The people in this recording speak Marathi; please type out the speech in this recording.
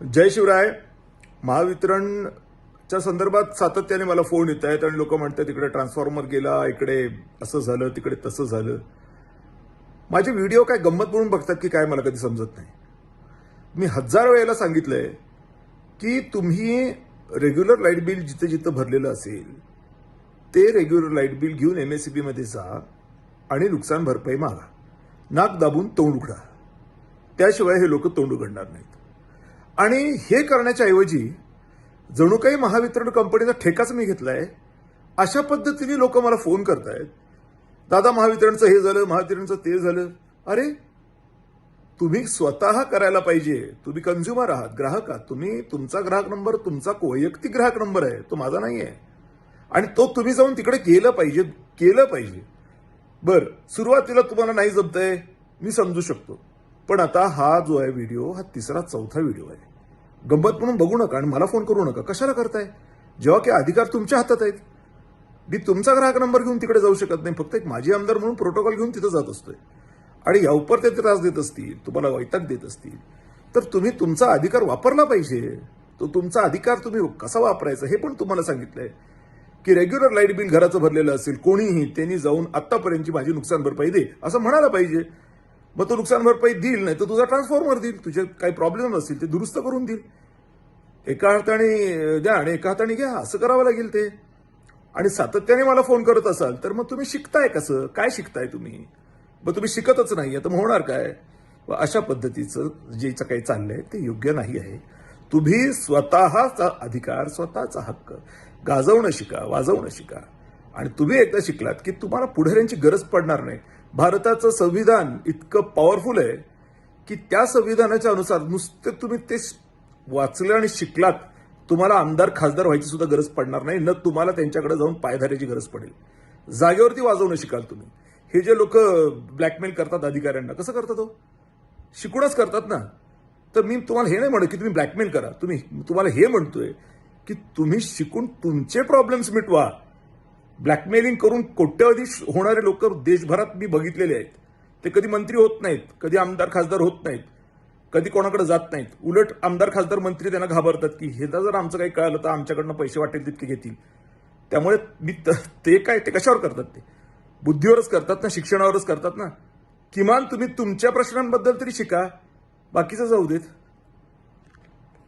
जय शिवराय. महावितरणच्या संदर्भात सातत्याने मला फोन येत आहेत आणि लोक म्हणतात तिकडे ट्रान्सफॉर्मर गेला इकडे असं झालं तिकडे तसं झालं. माझे व्हिडिओ काय गंमत म्हणून बघतात की काय मला कधी समजत नाही. मी हजार वेळेला सांगितलंय की तुम्ही रेग्युलर लाइट बिल जिथं जिथं भरलेलं असेल ते रेग्युलर लाइट बिल घेऊन एम एस सी बीमध्ये जा आणि नुकसान भरपाई मागा. नाक दाबून तोंड उघडा. त्याशिवाय हे लोक तोंड उघडणार नाहीत. आणि हे करण्याच्या ऐवजी जणू काही महावितरण कंपनीचा ठेकाच मी घेतलाय अशा पद्धतीने लोक मला फोन करतायत. दादा महावितरणचं हे झालं महावितरणचं ते झालं. अरे तुम्ही स्वतः करायला पाहिजे. तुम्ही कन्झ्युमर आहात ग्राहक आहात. तुम्ही तुमचा ग्राहक नंबर तुमचा वैयक्तिक ग्राहक नंबर आहे तो माझा नाही आहे आणि तो तुम्ही जाऊन तिकडे केलं पाहिजे केलं पाहिजे. बर सुरुवातीला तुम्हाला नाही जमतंय मी समजू शकतो. पण आता हा जो आहे व्हिडिओ हा तिसरा चौथा व्हिडिओ आहे. गंमत म्हणून बघू नका आणि मला फोन करू नका. कशाला करताय? जेव्हा की अधिकार तुमच्या हातात आहेत. मी तुमचा ग्राहक नंबर घेऊन तिकडे जाऊ शकत नाही. फक्त एक माजी आमदार म्हणून प्रोटोकॉल घेऊन तिथं जात असतोय. आणि यावर ते त्रास देत असतील तुम्हाला वैताग देत असतील. तर तुम्ही तुमचा अधिकार वापरला पाहिजे. तो तुमचा अधिकार तुम्ही कसा वापरायचा हे पण तुम्हाला सांगितलंय. की रेग्युलर लाइट बिल घराचं भरलेलं असेल कोणीही त्यांनी जाऊन आत्तापर्यंतची माझी नुकसान भरपाई दे असं म्हणायला पाहिजे. मग तो नुकसान भरपाई देईल नाही तर तुझा ट्रान्सफॉर्मर देईल. तुझे काही प्रॉब्लेम असतील ते दुरुस्त करून देईल. एका हाताने द्या आणि एका हाताने घ्या असं करावं लागेल ते. आणि सातत्याने मला फोन करत असाल तर मग तुम्ही शिकताय कसं? काय शिकताय तुम्ही? मग तुम्ही शिकतच नाही तर मग होणार काय? व अशा पद्धतीचं जे काही चाललंय ते योग्य नाही आहे. तुम्ही स्वतःचा अधिकार स्वतःचा हक्क गाजवणं शिका वाजवणं शिका. आणि तुम्ही एकदा शिकलात की तुम्हाला पुढाऱ्यांची गरज पडणार नाही. भारताचं संविधान इतकं पॉवरफुल आहे की त्या संविधानाच्या अनुसार नुसते तुम्ही ते वाचलं आणि शिकलात तुम्हाला आमदार खासदार व्हायची सुद्धा गरज पडणार नाही न तुम्हाला त्यांच्याकडे जाऊन पायधाऱ्याची गरज पडेल. जागेवरती वाजवणं शिकाल तुम्ही. हे जे लोक ब्लॅकमेल करतात अधिकाऱ्यांना कसं करतात हो? शिकूनच करतात ना. तर मी तुम्हाला हे नाही म्हणत की तुम्ही ब्लॅकमेल करा. तुम्ही तुम्हाला हे म्हणतोय की तुम्ही शिकून तुमचे प्रॉब्लेम्स मिटवा. ब्लॅकमेलिंग करून कोट्यवधी होणारे लोक देशभरात मी बघितलेले आहेत. ते कधी मंत्री होत नाहीत कधी आमदार खासदार होत नाहीत कधी कोणाकडे जात नाहीत. उलट आमदार खासदार मंत्री त्यांना घाबरतात की हे जर आमचं काही कळालं तर आमच्याकडनं पैसे वाटेल तितके घेतील. त्यामुळे मी ते काय ते कशावर करतात ते? बुद्धीवरच करतात ना शिक्षणावरच करतात ना? किमान तुम्ही तुमच्या प्रश्नांबद्दल तरी शिका बाकीचं जाऊ देत.